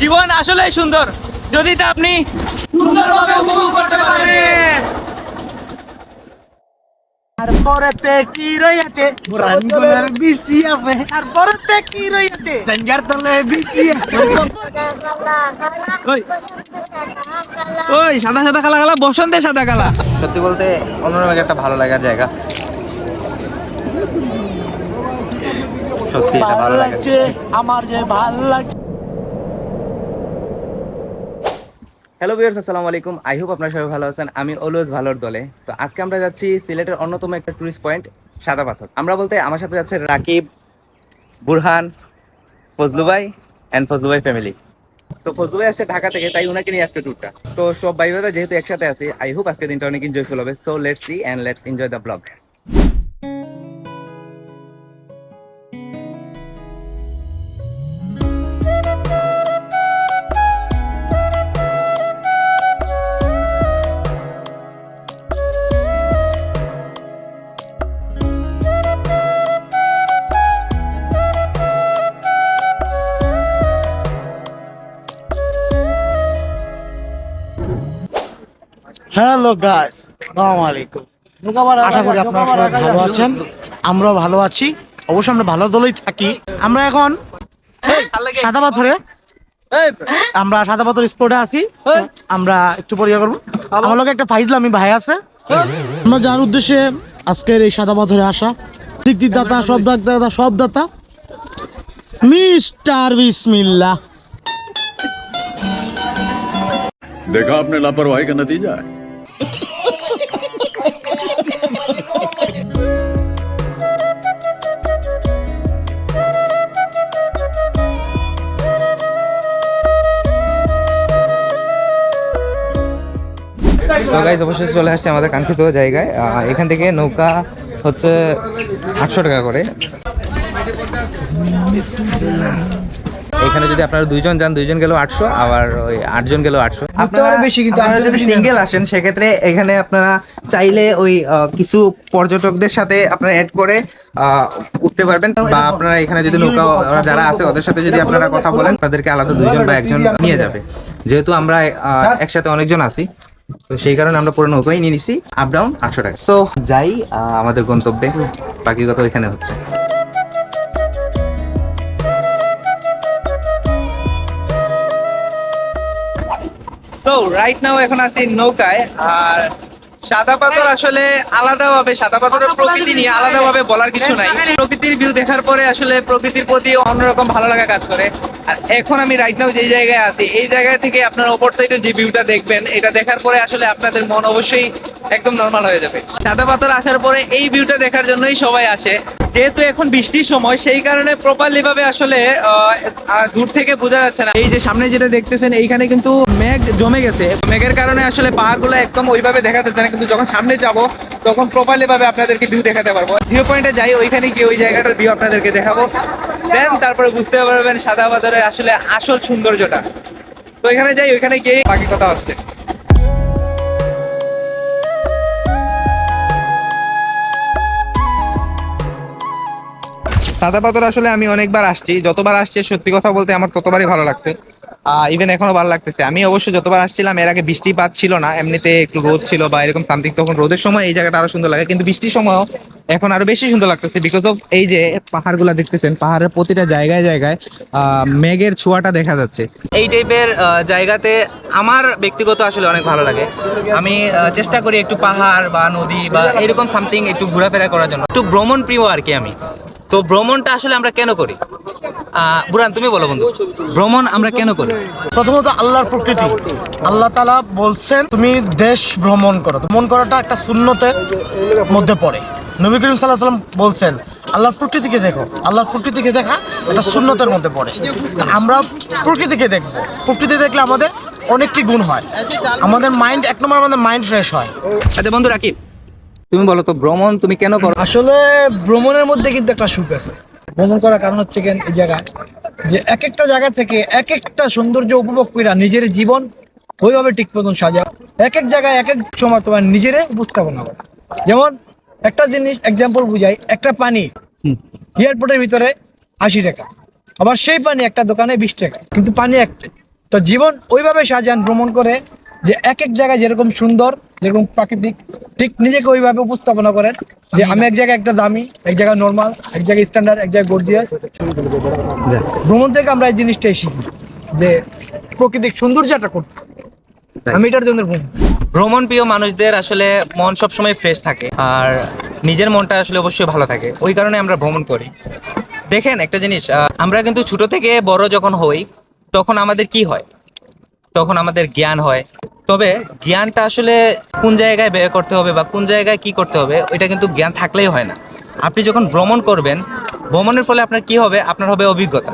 জীবন আসলেই সুন্দর। যদি তা আপনি সুন্দরভাবে উপভোগ করতে পারেন। তারপরেতে কি রইয়াছে রানগুলোর বিসি আছে। তারপরেতে কি রইয়াছে জাঙ্গার তলে বিসি আছে। ওই। ওই সাদা সাদা কালা কালা বসন্তে সাদা কালা। সত্যি বলতে অন্যরকম একটা ভালো লাগার জায়গা। সত্যি ভালো লাগছে আমার যে ভালো লাগছে হ্যালো ভিউয়ার্স আসসালামু আলাইকুম। আই হোপ আপনারা সবাই ভালো আছেন। আমি অলওয়েজ ভালোর দলে। তো আজকে আমরা যাচ্ছি সিলেটের অন্যতম একটা টুরিস্ট পয়েন্ট সাদা পাথর। আমরা বলতে আমার সাথে যাচ্ছে রাকিব, বুরহান, ফজলু ভাই অ্যান্ড ফজলু ভাই ফ্যামিলি তো ফজলুবাই আসছে ঢাকা থেকে, তাই উনাকে নিয়ে আজকে ট্যুরটা তো সব ভাইরা যেহেতু একসাথে আছি আই হোপ আজকে দিনটা অনেক এনজয়ফুল হবে। So let's see and let's enjoy the blog hello guys আসসালামু আলাইকুম আশা করি আপনারা সবাই ভালো আছেন। আমরাও ভালো আছি। অবশ্যই আমরা ভালো দলেই থাকি। আমরা এখন সাদা পাথরে। আমরা সাদা পাথর স্পটে আছি। আমরা একটু পরিচয় করব। আমার লোক একটা ফাইজলামি ভাই আছে। আমরা যার উদ্দেশ্যে আজকের এই সাদা পাথরে আসা দিক দিক দাতা সব দাতা সব দাতা। মিস্টার বিসমিল্লাহ। देखा आपने लापरवाही का नतीजा है তো গাইজ অবশ্যই চলে আসছে আমাদের কাঙ্ক্ষিত জায়গায় আহ, এখান থেকে নৌকা হচ্ছে আটশো টাকা করে এখানে যদি আপনারা দুইজন যান দুইজন গেলেও আটশো আবার ওই আটজন গেলেও আটশো। আপনারা বেশি কিন্তু আপনারা যদি সিঙ্গেল আসেন সেক্ষেত্রে এখানে আপনারা চাইলে ওই কিছু পর্যটকদের সাথে আপনারা অ্যাড করে উঠতে পারবেন। বা আপনারা এখানে যদি নৌকা যারা আছে ওদের সাথে যদি আপনারা কথা বলেন তাদেরকে আলাদা দুইজন বা একজন নিয়ে যাবে। যেহেতু আমরা আহ, একসাথে অনেকজন আছি তো সেই কারণে আমরা পুরো নৌকাই নিয়ে নিছি। আপ ডাউন আটশো টাকা। সো যাই আহ, আমাদের গন্তব্যে। বাকি কথা এখানে হচ্ছে। তো রাইট নাও এখন আছি নৌকায়, আর সাদা পাথর আসলে আলাদাভাবে, সাদা পাথরের প্রকৃতি নিয়ে আলাদাভাবে বলার কিছু নাই। প্রকৃতির ভিউ দেখার পরে আসলে প্রকৃতির প্রতি অন্যরকম ভালো লাগা কাজ করে। এখন আমি রাইট নাও যে জায়গায় আছি, এই জায়গা থেকে আপনার ওপর সাইডের যে ভিউটা দেখবেন, এটা দেখার পরে আসলে আপনাদের মন অবশ্যই একদম নর্মাল হয়ে যাবে। সাদা পাথর আসার পরে এই ভিউটা দেখার জন্যই সবাই আসে। যেহেতু এখন বৃষ্টির সময়, সেই কারণে প্রপারলি ভাবে আসলে দূর থেকে বোঝা যাচ্ছে না। এই যে সামনে যেটা দেখতেছেন, এইখানে কিন্তু মেঘ জমে গেছে। মেঘের কারণে আসলে পাহাড়গুলো একদম ওইভাবে দেখা যাচ্ছে না, কিন্তু যখন সামনে যাব, তখন প্রপারলি ভাবে আপনাদেরকে ভিউ দেখাতে পারব। ভিউ পয়েন্টে যাই, ওইখানে গিয়ে ওই জায়গাটার ভিউ আপনাদেরকে দেখাবো। দেন তারপরে বুঝতে পারবেন সাদা বাজারের আসলে আসল সৌন্দর্যটা। তো এখানে যাই, ওইখানে গিয়ে বাকি কথা হচ্ছে। সাদা পাথর আসলে আমি অনেকবার আসছি। যতবার আসছে, সত্যি কথা বলতে আমার ততবারই ভালো লাগছে। ইভেন এখনও ভালো লাগতেছে। আমি অবশ্য যতবার আসছিলাম, এর আগে বৃষ্টিপাত ছিল না, এমনিতে একটু রোদ ছিল বা এরকম সামথিং তখন রোদের সময় এই জায়গাটা আরও সুন্দর লাগে। কিন্তু বৃষ্টির সময়ও এখন আরও বেশি সুন্দর লাগতেছে বিকজ অফ এই যে পাহাড়গুলা দেখতেছেন, পাহাড়ের প্রতিটা জায়গায় জায়গায় মেঘের ছোঁয়াটা দেখা যাচ্ছে। এই টাইপের জায়গাতে আমার ব্যক্তিগত আসলে অনেক ভালো লাগে। আমি চেষ্টা করি একটু পাহাড় বা নদী বা এরকম সামথিং একটু ঘোরাফেরা করার জন্য। একটু ভ্রমণ প্রিয় আর কি আমি। তো ভ্রমণটা আসলে আমরা কেন করি? বুরান তুমি বলো বন্ধু। ভ্রমণ আমরা কেন করি? প্রথমত আল্লাহর প্রকৃতি। আল্লাহ তালা বলছেন তুমি দেশ ভ্রমণ করো। ভ্রমণ করাটা একটা শূন্যতের মধ্যে পড়ে। নবী করিম সাল্লাহ সাল্লাম বলছেন আল্লাহর প্রকৃতিকে দেখো। আল্লাহর প্রকৃতিকে দেখা এটা শূন্যতের মধ্যে পড়ে। আমরা প্রকৃতিকে দেখব। প্রকৃতি দেখলে আমাদের অনেকটি গুণ হয়। আমাদের মাইন্ড এক নম্বর আমাদের মাইন্ড ফ্রেশ হয়। আচ্ছা বন্ধু রাকিব তুমি বলো তো ভ্রমণ তুমি কেন করো? আসলে ভ্রমণের মধ্যে কিন্তু একটা সুখ আছে। ভ্রমণ করার কারণ হচ্ছে কেন? এই জায়গা। যে এক একটা জায়গা থেকে এক একটা সৌন্দর্য উপভোগ কইরা নিজের জীবন ওইভাবে ঠিক মতন সাজা এক এক জায়গায় এক এক সময় তোমার নিজেরে উপস্থাপনা করে। যেমন একটা জিনিস এক্সাম্পল বুঝাই। একটা পানি এয়ারপোর্টের ভিতরে আশি টাকা। আবার সেই পানি একটা দোকানে বিশ টাকা। কিন্তু পানি একটা তো জীবন ওইভাবে সাজান ভ্রমণ করে যে এক এক জায়গায় যেরকম সুন্দর যেরকম প্রাকৃতিক ঠিক নিজেকে ওইভাবে উপস্থাপনা করেন যে আমি এক জায়গায় একটা দামি এক জায়গায় নর্মাল এক জায়গায় স্ট্যান্ডার্ড এক জায়গায় গর্জিয়াস ভ্রমণ থেকে আমরা এই জিনিসটাই শিখি যে প্রকৃতিক সৌন্দর্যটা করতে। আমি এটার জন্য ভ্রমণ। প্রিয় মানুষদের আসলে মন সবসময় ফ্রেশ থাকে আর নিজের মনটা আসলে অবশ্যই ভালো থাকে। ওই কারণে আমরা ভ্রমণ করি। দেখেন একটা জিনিস আমরা কিন্তু ছোট থেকে বড় যখন হই তখন আমাদের কি হয়? তখন আমাদের জ্ঞান হয়। তবে জ্ঞানটা আসলে কোন জায়গায় ব্যয় করতে হবে বা কোন জায়গায় কি করতে হবে এটা কিন্তু জ্ঞান থাকলেই হয় না। আপনি যখন ভ্রমণ করবেন ভ্রমণের ফলে আপনার কি হবে? আপনার হবে অভিজ্ঞতা।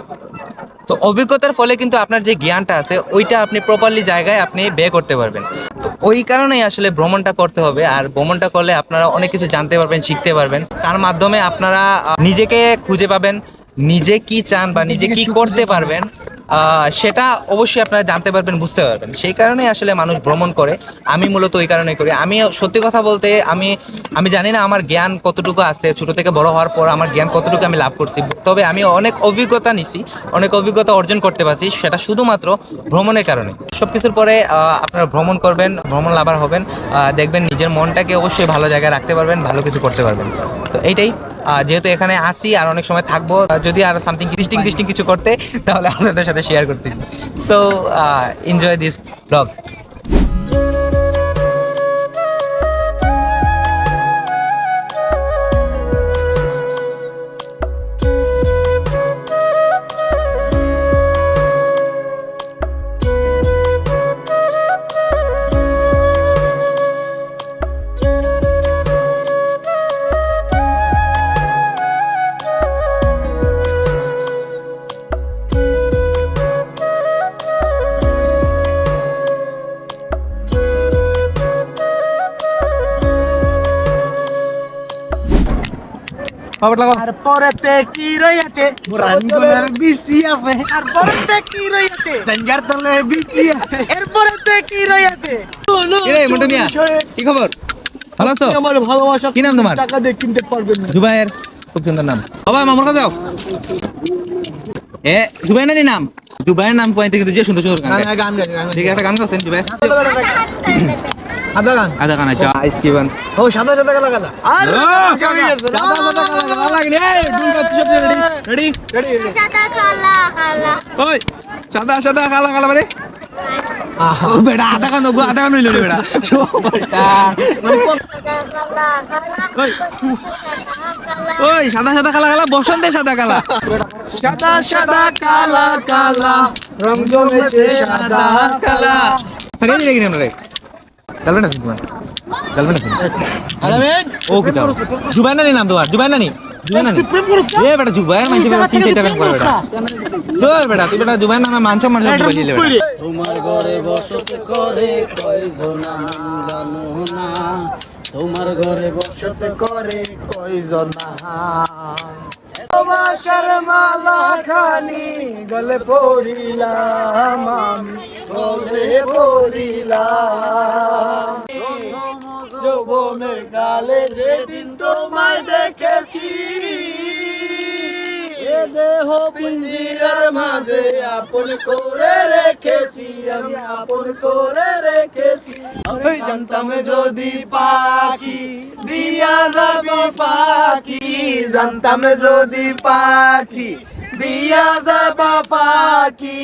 তো অভিজ্ঞতার ফলে কিন্তু আপনার যে জ্ঞানটা আছে ওইটা আপনি প্রপারলি জায়গায় আপনি ব্যয় করতে পারবেন। তো ওই কারণেই আসলে ভ্রমণটা করতে হবে আর ভ্রমণটা করলে আপনারা অনেক কিছু জানতে পারবেন শিখতে পারবেন। তার মাধ্যমে আপনারা নিজেকে খুঁজে পাবেন নিজে কি চান বা নিজে কি করতে পারবেন। সেটা অবশ্যই আপনারা জানতে পারবেন, বুঝতে পারবেন। সেই কারণে আসলে মানুষ ভ্রমণ করে। আমি মূলত ওই কারণে করি। আমি সত্যি কথা বলতে আমি আমি জানি না আমার জ্ঞান কতটুকু আছে। ছোট থেকে বড় হওয়ার পর আমার জ্ঞান কতটুকু আমি লাভ করছি। তবে আমি অনেক অভিজ্ঞতা নিছি, অনেক অভিজ্ঞতা অর্জন করতে পারছি। সেটা শুধুমাত্র ভ্রমণের কারণে। সবকিছুর পরে আহ, আপনারা ভ্রমণ করবেন ভ্রমণ লাভার হবেন দেখবেন নিজের মনটাকে অবশ্যই ভালো জায়গায় রাখতে পারবেন ভালো কিছু করতে পারবেন। তো এইটাই যেহেতু এখানে আসি আর অনেক সময় থাকব যদি আর সামথিং ডিস্টিং ডিস্টিং কিছু করতে তাহলে আপনাদের সাথে শেয়ার করতেছি। সো এনজয় দিস ব্লগ তারপরেতে কি রানগুলোর বিসি আছে। তারপরেতে কি তলে বিসি আছে। এরপরেতে কি মন্টু মিয়া? কি খবর? ভালো আছো? আমার ভালোবাসা কি নাম তোমার? টাকা দিয়ে কিনতে পারবেন না। জুবাইর খুব সুন্দর নাম। বাবা মামুর কাছে যাও। এ নাম? জুবাইয়ের নাম পয়েন্টে কিন্তু যে সুন্দর সুন্দর গান ঠিক আছে একটা গান গাচ্ছেন জুবাইর আদা গান? আধা গান আছে। আইস কি বান ও সাদা সাদা কালা কালা আর রেডি রেডি সাদা কালা কালা ওই সাদা সাদা কালা কালা মানে? বেটা আধা গান গো আধা গান লইলো রে বেটা। ওই সাদা সাদা কালা কালা বসন্তে সাদা কালা সাদা সাদা কালা কালা রং জমেছে সাদা কালা সারিয়ে দিলে কিনে রে গার্লফ্রেন্ড আছে তোমার? গার্লফ্রেন্ড আছে? আলামিন ও কি দাও জুবাই নানি নাম তোমার? জুবাই নানি? জুবাই নানি এ বেটা জুবাই মানছে বেটা তিন চারটা ব্যাংক করে বেটা। দূর বেটা তুই বেটা জুবাই নামে মানছ মানছ জুবাই দিলে তোমার ঘরে বসত করে কয়জন জানো না তোমার ঘরে বসত করে কয়জন ভালোবাসার মালা খানি গলে পড়িলাম আমি গলে পড়িলাম যেদিন তোমায় দেখেছি। দেহ পিঞ্জিরার মাঝে আপন করে রেখেছি আমি আপন করে রেখেছি। আমি জানতাম যদি পাখি দিয়া যাবি পাখি। জানতাম যদি পাখি দিয়া যাবা পাখি।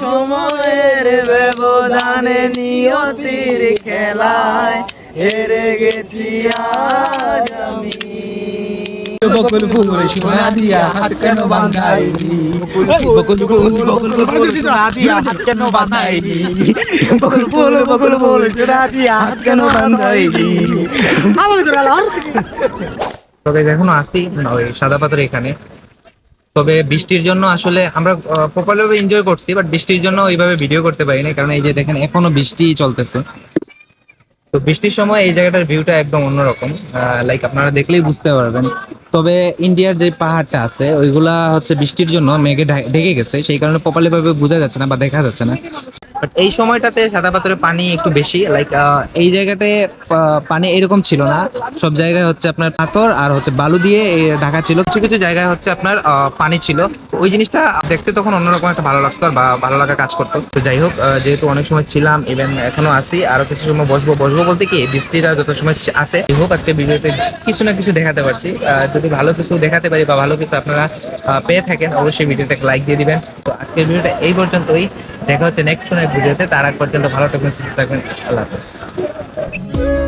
সময়ের ব্যবধানে নিয়তির খেলায় হেরে গেছি আজ আমি বকুল ফুল সোনা দিয়া হাত কেন বাঁধাইলি বকুল ফুল বকুল ফুল সোনা দিয়া হাত কেন বাঁধাইলি বকুল ফুল বকুল ফুল সোনা দিয়া হাত কেন বাঁধাইলি আমার করে তবে এখনও আসি ওই সাদা পাথর এখানে তবে বৃষ্টির জন্য আসলে আমরা প্রপারলি ভাবে এনজয় করছি বাট বৃষ্টির জন্য ওইভাবে ভিডিও করতে পারি না কারণ এই যে দেখেন এখনও বৃষ্টি চলতেছে তো বৃষ্টির সময় এই জায়গাটার ভিউটা একদম অন্যরকম। লাইক আপনারা দেখলেই বুঝতে পারবেন। তবে ইন্ডিয়ার যে পাহাড়টা আছে, ওইগুলা হচ্ছে বৃষ্টির জন্য মেঘে ঢেকে গেছে। সেই কারণে প্রপারলি ভাবে বোঝা যাচ্ছে না বা দেখা যাচ্ছে না। বাট এই সময়টাতে সাদা পাথরে পানি একটু বেশি লাইক এই জায়গাতে পানি এরকম ছিল না। সব জায়গায় হচ্ছে আপনার পাথর আর হচ্ছে বালু দিয়ে ঢাকা ছিল। কিছু কিছু জায়গায় হচ্ছে আপনার পানি ছিল। ওই জিনিসটা দেখতে তখন অন্যরকম একটা ভালো লাগতো আর ভালো লাগা কাজ করতো। তো যাই হোক যেহেতু অনেক সময় ছিলাম ইভেন এখনও আছি, আরও কিছু সময় বসবো বসবো বলতে কি, বৃষ্টিটা যত সময় আছে, যাই হোক, আজকে ভিডিওতে কিছু না কিছু দেখাতে পারছি। যদি ভালো কিছু দেখাতে পারি বা ভালো কিছু আপনারা পেয়ে থাকেন, অবশ্যই ভিডিওতে লাইক দিয়ে দিবেন। তো আজকের ভিডিওটা এই পর্যন্তই। দেখা হচ্ছে নেক্সট ভিডিওতে তার আগ পর্যন্ত ভালো থাকবেন সুস্থ থাকবেন। আল্লাহ হাফেজ।